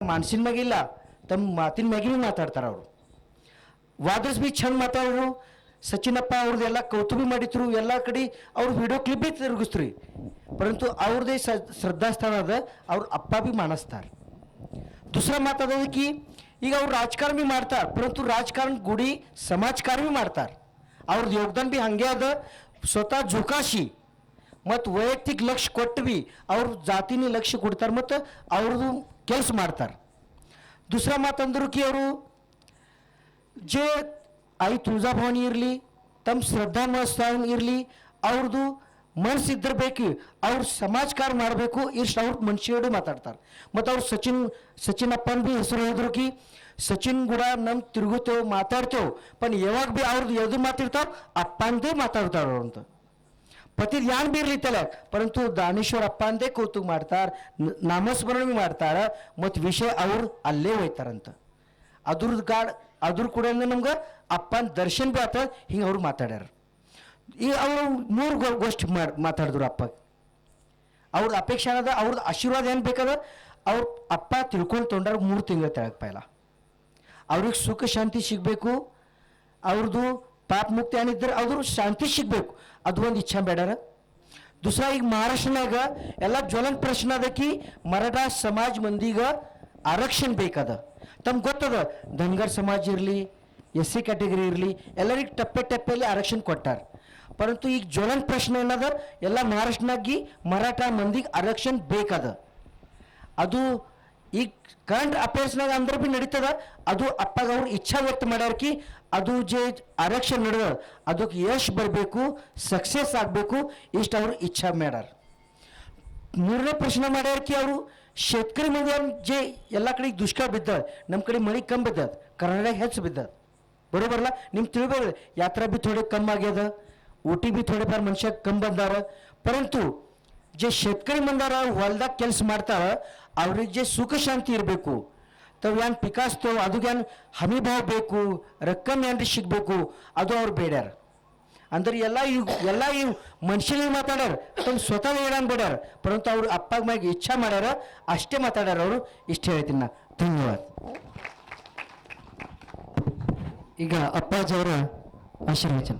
ಮನ್ಸಿನ ಮ್ಯಾಗಿಲ್ಲ ತಮ್ಮ ಮಾತಿನ ಮ್ಯಾಗಿನೂ ಮಾತಾಡ್ತಾರೆ ಅವರು. ವಾದ್ರಸ್ ಬಿ ಚಂದ ಮಾತಾಡೋರು, ಸಚಿನಪ್ಪ ಅವ್ರದ್ದೆಲ್ಲ ಕೌತುಬಿ ಮಾಡಿದ್ರು, ಎಲ್ಲ ಕಡೆ ಅವ್ರ ವಿಡಿಯೋ ಕ್ಲಿಪ್ ಬಿ ತಿರುಗಿಸ್ತ್ರಿ. ಪರಂತು ಅವ್ರದ್ದೇ ಶ್ರದ್ಧಾಸ್ಥಾನ ಅದ, ಅವ್ರ ಅಪ್ಪ ಬಿ ಮಾಡಿಸ್ತಾರೆ ದೂಸರ ಮಾತಾಡೋದು ಕಿ ಈಗ ಅವ್ರು ರಾಜಕಾರಣ ಭೀ ಮಾಡ್ತಾರೆ, ಪರಂತು ರಾಜಕಾರಣ ಗುಡಿ ಸಮಾಜಕಾರ ಭೀ ಮಾಡ್ತಾರೆ. ಅವ್ರದ್ದು ಯೋಗದಾನ ಭಿ ಹಂಗೆ ಅದ, ಸ್ವತಃ ಜುಕಾಶಿ ಮತ್ತು ವೈಯಕ್ತಿಕ ಲಕ್ಷ್ಯ ಕೊಟ್ಟು ಭಿ ಅವ್ರ ಜಾತಿನೇ ಲಕ್ಷ್ಯ ಕೊಡ್ತಾರೆ ಮತ್ತು ಅವ್ರದ್ದು ಕೆಲಸ ಮಾಡ್ತಾರೆ. ದುಸ್ರ ಮಾತಂದರು ಕಿ ಅವರು ಜೆ ಐ ತುಳಜಾಭವಾನಿ ಇರಲಿ ತಮ್ಮ ಶ್ರದ್ಧಾ ಸ್ಥಾನ ಇರಲಿ ಅವ್ರದ್ದು ಮನಸ್ಸಿದ್ದಿರಬೇಕು ಅವ್ರು ಸಮಾಜಕಾರ ಕಾರ್ಯ ಮಾಡಬೇಕು, ಇಷ್ಟು ಅವ್ರ ಮನುಷ್ಯರು ಮಾತಾಡ್ತಾರೆ. ಮತ್ತು ಅವ್ರು ಸಚಿನ್ ಸಚಿನ್ ಅಪ್ಪನ ಭೀ ಹೆಸರು ಹೇಳಿದ್ರು ಕಿ, ಸಚಿನ್ ಕೂಡ ನಮ್ಮ ತಿರುಗುತ್ತೇವೆ, ಮಾತಾಡ್ತೇವೆ, ಪನ್ ಯಾವಾಗ ಭೀ ಅವ್ರದ್ದು ಯಾವ್ದು ಮಾತಾಡ್ತಾವೆ ಅಪ್ಪಂದೇ ಮಾತಾಡ್ತಾವ್ರು ಅಂತ ಬಿ ಇರ್ಲಿ ತಲೆ. ಪರಂತು ದಾನೇಶ್ವರ ಅಪ್ಪ ಅಂದೇ ಕೌತುಕ ಮಾಡ್ತಾರ ನಾಮಸ್ಮರಣೆ ಮಾಡ್ತಾರ, ಮತ್ತು ವಿಷಯ ಅವ್ರು ಅಲ್ಲೇ ಹೋಯ್ತಾರಂತ. ಅದ್ರದ್ದು ಗಾಡ್, ಅದ್ರ ಕೂಡ ನಮ್ಗೆ ಅಪ್ಪನ ದರ್ಶನ ಬಿ ಆತ, ಹಿಂಗೆ ಅವ್ರು ಮಾತಾಡ್ಯಾರ. ಈ ಅವರು ಮೂರು ಗೋಷ್ಠಿ ಮಾಡಿ, ಮಾತಾಡಿದ್ರು ಅಪ್ಪ. ಅವ್ರದ್ದು ಅಪೇಕ್ಷೆ ಅನ್ನೋದು ಅವ್ರದ್ದು ಆಶೀರ್ವಾದ ಏನು ಬೇಕದ, ಅವ್ರ ಅಪ್ಪ ತಿಳ್ಕೊಂಡು ತೊಗೊಂಡಾರ ಮೂರು ತಿಂಗಳ ತೆಳಗೆ ಪೈಲ. ಅವ್ರಿಗೆ ಸುಖ, ಶಾಂತಿ ಸಿಗಬೇಕು. ಅವ್ರದ್ದು ಪಾಪ ಮುಕ್ತಿ ಏನಿದ್ರೆ ಅದ್ರ ಶಾಂತಿ ಸಿಗ್ಬೇಕು. ಅದು ಒಂದು ಇಚ್ಛೆ ಬೇಡಾರ. ದುಸ್ರ ಈಗ ಮಹಾರಾಷ್ಟ್ರನಾಗ ಎಲ್ಲ ಜ್ವಲನ್ ಪ್ರಶ್ನೆ ಅದಕ್ಕೆ ಮರಾಠ ಸಮಾಜ ಮಂದಿಗ ಆರಕ್ಷಣ ಬೇಕದ. ತಮ್ಗೆ ಗೊತ್ತದ? ಧನ್ಗರ್ ಸಮಾಜ ಇರಲಿ, ಎಸ್ ಸಿ ಕ್ಯಾಟಗರಿ ಇರಲಿ, ಎಲ್ಲರಿಗೆ ಟಪ್ಪೆ ಟಪ್ಪೆಯಲ್ಲಿ ಆರಕ್ಷಣ ಕೊಟ್ಟಾರ. ಪರಂತು ಈಗ ಜ್ವಲನ್ ಪ್ರಶ್ನೆ ಏನದ? ಎಲ್ಲ ಮಹಾರಾಷ್ಟ್ರನಾಗಿ ಮರಾಠ ಮಂದಿಗೆ ಆರಕ್ಷಣ ಬೇಕದ. ಅದು ಈಗ ಕರೆಂಟ್ ಅಫೇರ್ಸ್ನಾಗ ಅಂದ್ರೆ ಭೀ ನಡೀತದ. ಅದು ಅಪ್ಪಗ ಅವ್ರು ಇಚ್ಛಾ ವ್ಯಕ್ತ ಮಾಡ್ಯಾರಕಿ ಅದು ಜೆ ಆರಕ್ಷಣ ನಡೆದ, ಅದಕ್ಕೆ ಯಶ್ ಬರಬೇಕು ಸಕ್ಸಸ್ ಆಗಬೇಕು, ಇಷ್ಟು ಅವರು ಇಚ್ಛೆ ಮಾಡ್ಯಾರ. ಮೂರನೇ ಪ್ರಶ್ನೆ ಮಾಡ್ಯಾರ ಕಿ ಅವರು ಶೇತಕರಿ ಮಂದಿ ಜೆ ಎಲ್ಲ ಕಡೆ ದುಷ್ಕಾಲ ಬಿದ್ದ ನಮ್ಮ ಕಡೆ ಮಳೆ ಕಮ್ಮಿ ಬಿದ್ದದ, ಕರ್ನಾಟಕ ಹೆಚ್ಚು ಬಿದ್ದದ. ಬರೋಬರಲ್ಲ ನಿಮ್ಗೆ ತಿಳ್ಬೇಕು ಯಾತ್ರಾ ಭೀ ಥೋಡೆ ಕಮ್ಮಿ ಆಗ್ಯದ, ಊಟಿ ಬಿ ಥೋಡೆ ಬಾರ್ ಮನುಷ್ಯ ಕಮ್ಮಿ ಬಂದಾರ. ಪರಂತು, ಜೆ ಶೇತಕರಿ ಮಂದಾರ ಹೊಲ್ದಾಗ ಕೆಲಸ ಮಾಡ್ತಾರ, ಅವ್ರಿಗೆ ಜೆ ಸುಖ ಶಾಂತಿ ಇರಬೇಕು. ತಾವು ಏನು ಪಿಕಾಸ್ತೇವೆ ಅದಕ್ಕೆ ಏನು ಹಮಿ ಬೇಕು ರೊಕ್ಕಮ್ ಏನ್ರಿ ಸಿಗ್ಬೇಕು, ಅದು ಅವ್ರು ಬೇಡ್ಯಾರ. ಅಂದ್ರೆ ಎಲ್ಲ ಈ ಎಲ್ಲ ಈ ಮನುಷ್ಯನಿಗೆ ಮಾತಾಡ್ಯಾರ ತಮ್ಮ ಸ್ವತಃ ಹೇಳಂಗೆ ಬೇಡ್ಯಾರ ಪರಂತು ಅವ್ರು ಅಪ್ಪಾಗ ಮ್ಯಾಗ ಇಚ್ಛಾ ಮಾಡ್ಯಾರ, ಅಷ್ಟೇ ಮಾತಾಡ್ಯಾರ ಅವರು. ಇಷ್ಟು ಹೇಳ್ತೀನಿ ನಾ. ಧನ್ಯವಾದ. ಈಗ ಅಪ್ಪಾಜಿ ಅವರ ಆಶೀರ್ವಚನ.